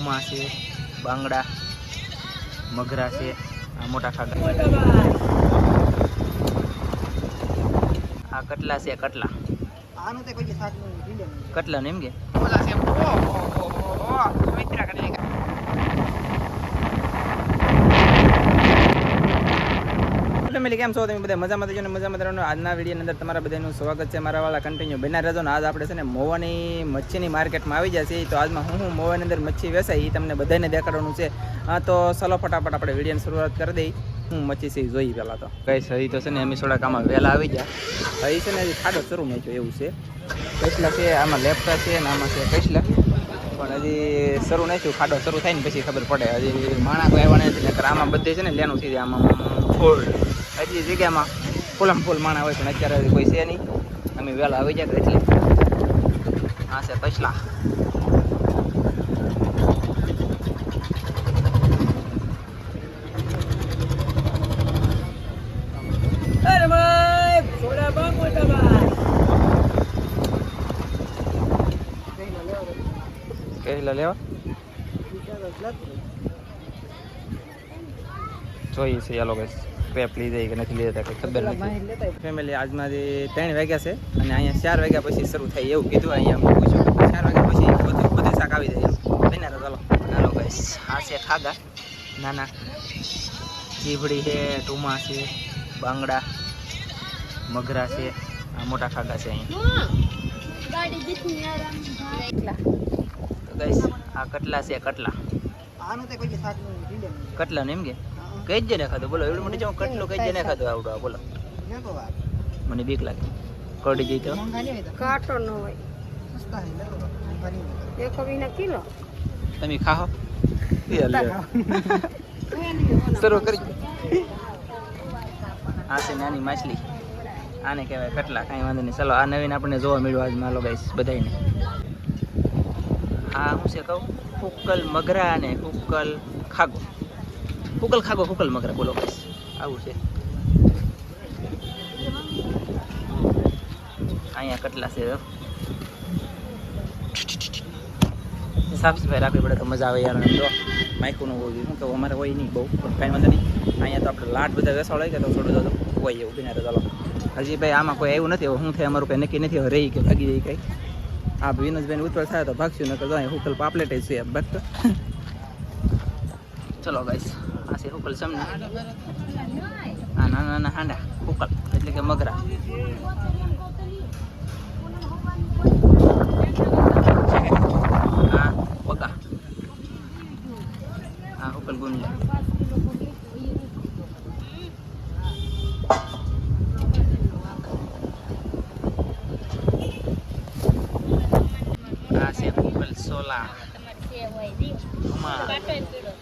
ટુમા છે બાંગડા મગરા છે આ મોટા ખાગા આ કટલા છે કટલા. કટલા ને એમ કે ઓલા છે ઓહો મિત્રા કરી ફેમિલી કેમ છો? તમે બધા મજામાં થજો ને? મજામાં રહેવાનું. આજના વિડીયોની અંદર તમારા બધાનું સ્વાગત છે. મારા વાળા કન્ટિન્યુ બના રહેજો ને. આજ આપણે છે ને મોવાની મચ્છીની માર્કેટમાં આવી જશે. તો આજમાં હું હું મોવાની અંદર મચ્છી વેચાય એ તમને બધાને દેખાડવાનું છે. હા તો ચલો ફટાફટ આપણે વિડીયોની શરૂઆત કરી દઈ. હું મચ્છી છે જોઈ પહેલાં તો. કઈ સહી તો છે ને અમે થોડા આમાં વહેલા આવી ગયા. હજી છે ને હજી ખાડો શરૂ નાખ્યો એવું છે. કૈસલા છે આમાં લેપટા છે ને આમાં છે કૈસલા પણ હજી શરૂ નહીં થયું. ખાડો શરૂ થાય ને પછી ખબર પડે. હજી માણા કોઈ આવ્યા નથી આમાં બધે છે ને લેનું થઈ જાય આમાં ફૂલ હજી જગ્યામાં ફૂલમ ફૂલ માણા હોય પણ અત્યારે હજી કોઈ છે નહીં અમે વહેલા આવી જાય એટલે હા છે કૈસલા અરે ભાઈ થોડા બા મોટા બા કૈસલા લેવા જોઈએ યાલો ગઈશ કે નથી લીધા કંઈ ખબર નથી. ફેમિલી આજમાં જે ત્રણ વાગ્યા છે અને અહીંયા ચાર વાગ્યા પછી શરૂ થાય એવું કીધું અહીંયા મૂકું છું ચાર વાગ્યા પછી બધું બધું શાક આવી જાય બન્યા ચાલો. ચાલો ભાઈ આ છે ખાગા નાના. ચીભડી છે ટુમા છે બાંગડા મગરા છે. આ મોટા ખાગા છે અહીંયા. તો ગાઈસ આ કટલા છે કટલા. કટલા ને એમ કે? કઈ જ ને ખાધું બોલો એવડું મને જો કટલું કઈ જ ને ખાધું આવડું બોલો. મને બીક લાગે. કડી જઈ તો? કાંટો ન હોય. એક વીના કિલો. તમે ખાઓ? શરૂ કરી આ છે નાની માછલી. આને કહેવાય કટલા કાંઈ વાંધો નહીં. ચાલો આ નવીન આપણને જોવા મળ્યું આજ માલો ગાઈસ બધાને હા હું છે કહું? કુક્કલ મગરા અને કુક્કલ ખાગો. હુકલ ખાગો હુકલ મગરા, બોલો. બસ આવું છે. અહીંયા કટલા છે. સાફ સફાઈ રાખવી પડે તો મજા આવે યાર. તો માઇકુનું હોવું શું કહું, અમારે હોય નહીં બહુ, પણ કાંઈ વાંધો નહીં. અહીંયા તો આપણે લાટ બધા બેસાડ હોય કે તો થોડું તો હોય એવું બિના ચાલો. હજી ભાઈ આમાં કોઈ આવ્યું નથી શું થાય અમારું કંઈ નક્કી નથી રહી કે ભાગી જાય કંઈ. આ વિનોદભાઈને ઉત્પળ થાય તો ભાગશું, નકર તો અહીંયા હુકલ પાપલેટ છે ભાગતો ચલો ગાઈસ હુકલ સમને આ નાના નાના હાંડા હુકલ એટલે કે મગરા. આ પકા. આ હુકલ ગુંજા આ છે હુકલ સોલા.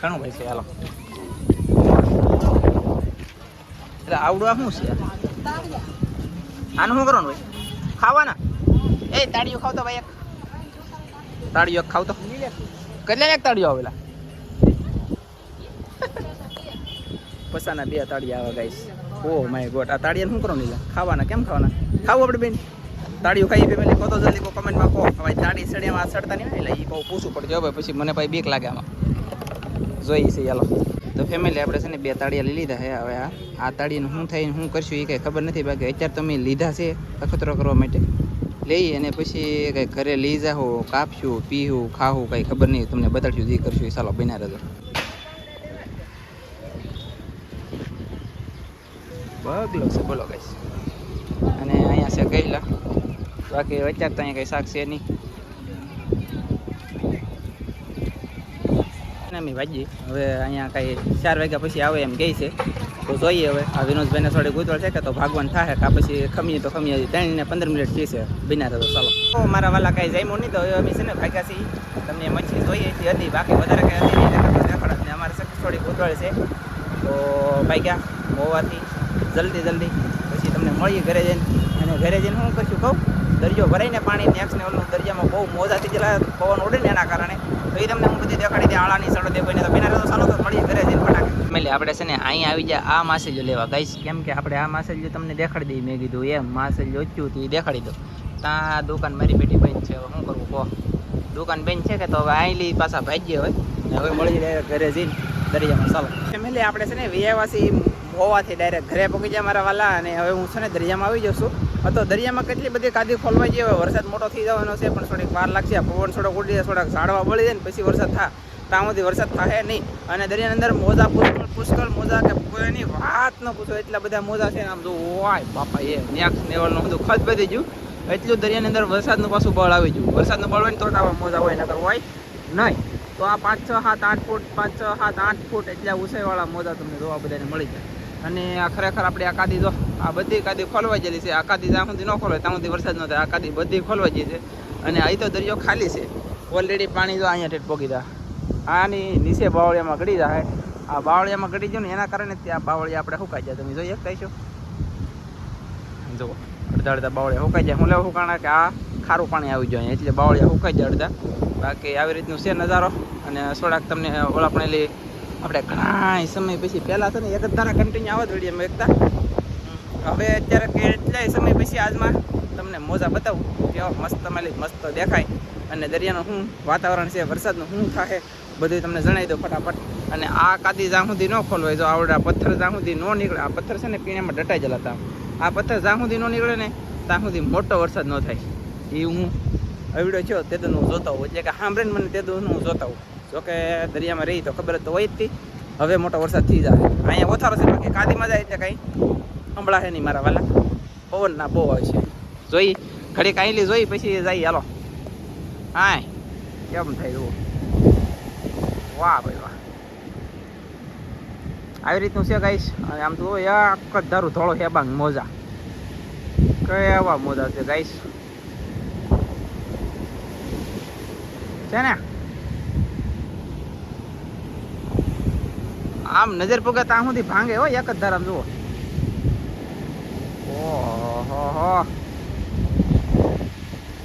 ઘણું ભાઈ છે હાલો. એટલે આવડું આ શું છે? આનું શું કરવાનું ભાઈ ખાવાના? એ, તાળીઓ ખાવ તો ભાઈ એક. તાળીઓ ખાવ તો. કેટલા એક તાળીઓ આવેલા? પસાના બે તાળીયા આવે ગાઈસ. ઓ માય ગોડ, આ તાળીયા શું કરવાનું ખાવાના, કેમ ખાવાના? ખાવું આપણે બેન. તાળીઓ ખાઈ ફેમિલી કહો તો જલ્દી કહો કમેન્ટમાં કહો. ભાઈ તાળી સળિયામાં આ સડતા નહીં એટલે એ બહુ પૂછવું પડશે. હવે પછી મને ભાઈ બીક લાગે આમાં. જોઈએ છે ચાલો તો ફેમિલી આપણે છે ને બે તાળિયા લઈ લીધા છે. હવે આ આ તાળીને શું થાય શું કરશું એ કંઈ ખબર નથી. બાકી અત્યારે તમે લીધા છે અખતરો કરવા માટે. લઈ અને પછી કંઈ ઘરે લઈ જાઓ કાપશું પીવું ખાવું કંઈ ખબર નહીં. તમને બતાડશું, જે કરશું એ ચાલો બન્યા રહેજો. બગલો છે, બોલો કઈ અને અહીંયા છે ગયેલા બાકી અત્યારે તો અહીંયા કંઈ શાક છે નહીં. અમે વાજી હવે અહીંયા કાંઈ ચાર વાગ્યા પછી આવે એમ કહે છે. તો જોઈએ હવે. આ વિનોદભાઈને થોડી ગુતવળ છે કે તો ભાગવાન થાય કા પછી ખમીએ તો ખમીએ ત્રણ ને પંદર મિનિટ થઈ છે. બિના તો ચાલો. મારા વાલા કાંઈ જામ્યું નહીં તો હવે અમે છે ને ભાગ્યા છીએ. તમને મચ્છી જોઈએ એટલી હતી, બાકી વધારે કાંઈ હતી અમારે થોડી ગુતવળ છે. તો ભાગ્યા, હોવાથી જલ્દી જલ્દી. પછી તમને મળીએ ઘરે જઈને. અને ઘરે જઈને હું કશું કહું? દરિયો ભરાઈને પાણી નેક્સ્ટ ને ઓલું દરિયામાં બહુ મોજાથી જેલા પવન ઉડે ને એના કારણે. તો એ તમને હું બધી દેખાડી દે આળાની સડો દે કોઈને તો બિના તો ચાલો તો મળીએ ઘરે જઈને ફટાકે. મેલે આપણે છે ને અહીંયા આવી જાય આ માસેજો લેવા. ગાઈશ કેમ કે આપણે આ માસેજો તમને દેખાડી દઈએ મેં કીધું એમ માસેજો ઓચ્યું હતું એ દેખાડી દો. ત્યાં દુકાન મારી બેટી બંધ છે હવે શું કરવું કહો. દુકાન બેન છે કે તો હવે આઈલી પાછા ભાગીએ હોય. હવે મળી જાય ઘરે જઈને દરિયામાં ચાલો. ફેમિલી આપણે છે ને વિયાવાસી મોવાથી ડાયરેક્ટ ઘરે પહોંચી જાય મારા વાલા અને હવે હું છે ને દરિયામાં આવી છું. તો દરિયામાં કેટલી બધી કાદી ખોલવાઈ હવે વરસાદ મોટો થઈ જવાનો છે, પણ થોડીક વાર લાગશે. પવન થોડોક ઉડી જાય, થોડાક ઝાડવા બળી જાય ને પછી વરસાદ થાય ત્યાં વરસાદ થાય નહીં. અને દરિયાની અંદર મોજા પુષ્કળ પુષ્કળ મોજા કે કોઈની વાત ન પૂછો. એટલા બધા મોજા છે આમ જો વાય બાપા, એ નેક્સ્ટ લેવલનું બધું ખત બધી ગયું. એટલું દરિયાની અંદર વરસાદનું પાછું બળ આવી ગયું. વરસાદનું બળ હોય ને તો આવા મોજા હોય, નકર હોય નહીં. તો આ પાંચ, છ, સાત, આઠ ફૂટ, પાંચ, છ, સાત, આઠ ફૂટ એટલા ઊંચાઈવાળા મોજા તમને જોવા બધાને મળી જાય. અને આ ખરેખર આપણે આ કાદી જો, આ બધી કાદી ખોલવાઈ ગયેલી છે. આ કાદી જ્યાં સુધી ન ખોલવાય, ત્યાં સુધી વરસાદ ન થાય. આ કાદી બધી ખોલવાઈ ગઈ છે. અને અહીં તો દરિયો ખાલી છે. ઓલરેડી પાણી જો અહીંયા ઠેઠ પોગી જાય. આની નીચે બાવળિયામાં ગળી જાય. આ બાવળિયામાં ગળી ગયું ને એના કારણે ત્યાં બાવળિયા આપણે સુકાઈ જાય. તમે જોઈએ કહીશું જુઓ અડધા અડધા બાવળિયા સુકાઈ જાય. હું લેવું સુકાણા કે આ ખારું પાણી આવી જાય એટલે બાવળિયા હુકાઈ જાય અડધા. બાકી આવી રીતનું છે નજારો. અને થોડાક તમને ઓલા પણ આપણે ઘણા સમય પછી પહેલાં તો ને એક જ ધારા કન્ટિન્યુ આવવા જ વિડીયોમાં એકતા. હવે અત્યારે કેટલાય સમય પછી આજમાં તમને મોજા બતાવું. કેવા મસ્ત માલી મસ્ત દેખાય. અને દરિયાનું શું વાતાવરણ છે, વરસાદનું શું થાય બધું તમને જણાવી દો ફટાફટ. અને આ કાદી જ્યાં સુધી ન ખોલવાય, જો આવડા પથ્થર જ્યાં સુધી ન નીકળે, આ પથ્થર છે ને પીણામાં ડટાઈ જલા હતા આ પથ્થર જ્યાં સુધી ન નીકળે ને, ત્યાં સુધી મોટો વરસાદ ન થાય. એ હું અવડ્યો છો તે હું જોતા હોઉં. એટલે કે સાંભળીને મને તે હું જોતા હોઉં. જોકે દરિયામાં રહી તો ખબર તો હોય જ હતી હવે મોટો વરસાદ થઈ જાય. અહીંયા ઓથારો છે, બાકી કાદીમાં જાય એટલે કાંઈ હમણાં છે નહીં મારા વાલા. પવનના બહુ આવે છે. જોઈ ઘડી કાંઈ જોઈ, પછી જાય, હાલો. હાય કેમ થાય એવું? વાહ ભાઈ વાહ. આવી રીતનું છે ગાઈશ અને આમ તો જ ધારું ધોળો હેબાંગ મોજા. કેવા મોજા છે ગાઈશ છે ને? આમ નજર પગે ત્યાં સુધી ભાંગે હો, એક જ ધારામ જુઓ. ઓહો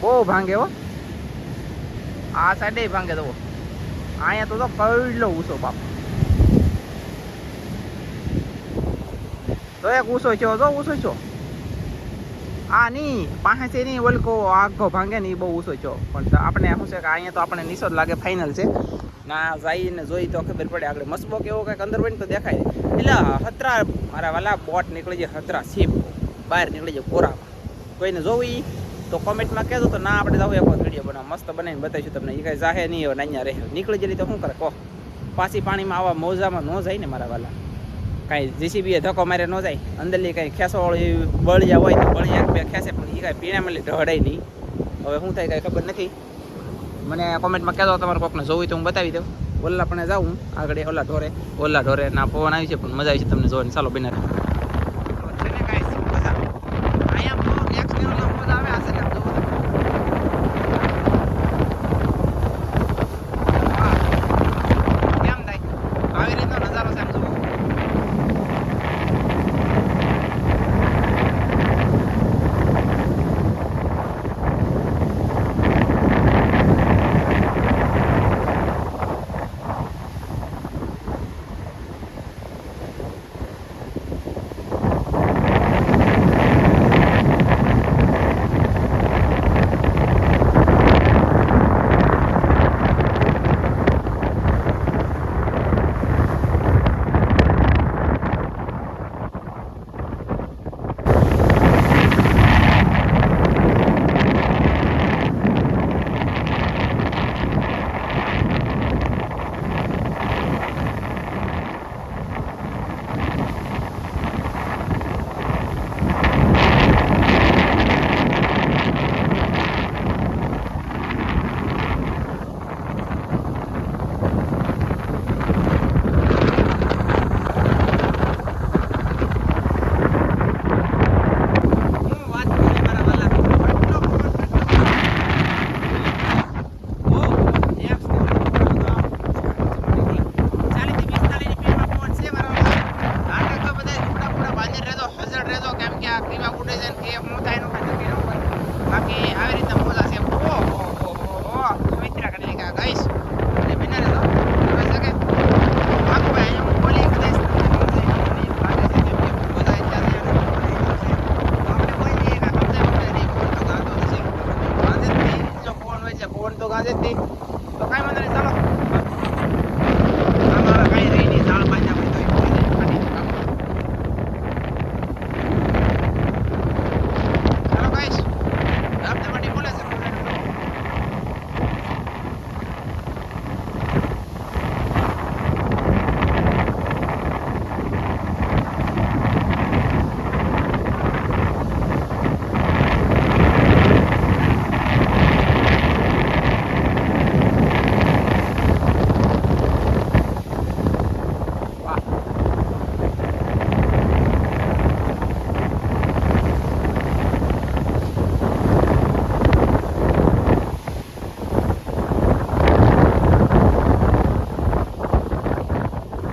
બહુ ભાંગે હો. આ સાઈડે ભાંગે તો અહીંયા તો તો કઈલો ઊંચો બાપ. તો એક ઊંચો છો જો ઊંચો છો આ નહીં પાસે નહીં ઓલકો આખો ભાંગે ને એ બહુ ઊંચો છો. પણ આપણે શું છે કે અહીંયા તો આપણે નીચો લાગે ફાઇનલ છે. ના, જઈને જોઈ તો ખબર પડે આગળ મસબો કે એવો કંઈક અંદર હોય ને તો દેખાય. એટલે હતરા મારા વાલા બોટ નીકળી જાય, હતરા સીપ બહાર નીકળી જાય કોરામાં. કોઈને જોવી તો કોમેન્ટમાં કહેજો તો ના, આપણે જવું એક વીડિયો બનાવ મસ્ત બનાવીને બતાવીશું તમને. એ કાંઈ જાહે નહીં હોય અહીંયા રહે. નીકળી જાય તો શું કરે? કહો. પાછી પાણીમાં આવા મોજામાં ન જાય ને મારા વાલા. કાંઈ જીસીબી ધક્કો મારે ન જાય. અંદરલી કાંઈ ખેસોવાળું એવી બળિયા હોય તો બળિયા બે ખેસે પણ એ કાંઈ પીણા મળી ઢહડાય નહીં. હવે શું થાય કાંઈ ખબર નથી. મને કોમેન્ટમાં કહેતો તમારે કોકને જોવું તો હું બતાવી દઉં. ઓલા પણ જાઉં આગળ ઓલા ઢોરે ઓલા ઢોરે ના પવન આવી છે, પણ મજા આવી છે તમને જોવાની. ચાલો, બિના